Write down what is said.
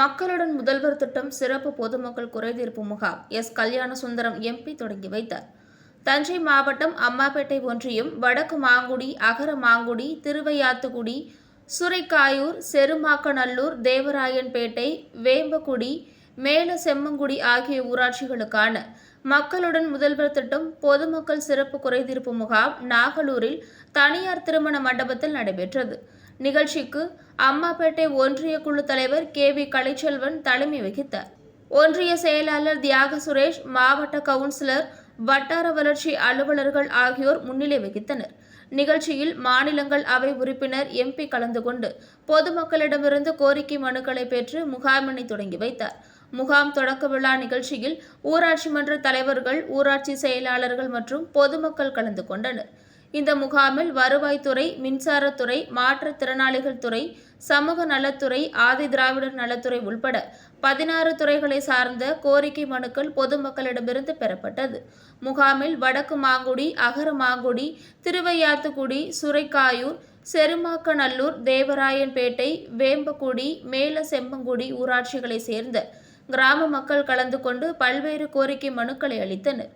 மக்களுடன் முதல்வர் திட்டம் சிறப்பு பொதுமக்கள் குறைதீர்ப்பு முகாம். எஸ். கல்யாண சுந்தரம் எம்பி தொடங்கி வைத்தார். தஞ்சை மாவட்டம் அம்மாப்பேட்டை ஒன்றியம் வடக்கு மாங்குடி அகர மாங்குடி திருவையாத்துக்குடி சுரைக்காயூர் செருமாக்கநல்லூர் தேவராயன்பேட்டை வேம்பக்குடி மேல செம்மங்குடி ஆகிய ஊராட்சிகளுக்கான மக்களுடன் முதல்வர் திட்டம் பொதுமக்கள் சிறப்பு குறைதீர்ப்பு முகாம் நாகலூரில் தனியார் திருமண மண்டபத்தில் நடைபெற்றது. நிகழ்ச்சிக்கு அம்மாப்பேட்டை ஒன்றிய குழு தலைவர் கே வி கலைச்செல்வன் தலைமை வகித்தார். ஒன்றிய செயலாளர் தியாக சுரேஷ் மாவட்ட கவுன்சிலர் வட்டார வளர்ச்சி அலுவலர்கள் ஆகியோர் முன்னிலை வகித்தனர். நிகழ்ச்சியில் மாநிலங்கள் அவை உறுப்பினர் எம்பி கலந்து கொண்டு பொதுமக்களிடமிருந்து கோரிக்கை மனுக்களை பெற்று முகாமினை தொடங்கி வைத்தார். முகாம் தொடக்க விழா நிகழ்ச்சியில் ஊராட்சி மன்ற தலைவர்கள் ஊராட்சி செயலாளர்கள் மற்றும் பொதுமக்கள் கலந்து கொண்டனர். இந்த முகாமில் வருவாய்த்துறை மின்சாரத்துறை மாற்றுத்திறனாளிகள் துறை சமூக நலத்துறை ஆதி திராவிடர் நலத்துறை உள்பட பதினாறு துறைகளை சார்ந்த கோரிக்கை மனுக்கள் பொதுமக்களிடமிருந்து பெறப்பட்டது. முகாமில் வடக்கு மாங்குடி அகர மாங்குடி திருவையாத்துக்குடி சுரைக்காயூர் செருமாக்கநல்லூர் தேவராயன்பேட்டை வேம்பக்குடி மேல செம்பங்குடி ஊராட்சிகளை சேர்ந்த கிராம மக்கள் கலந்து கொண்டு பல்வேறு கோரிக்கை மனுக்களை அளித்தனர்.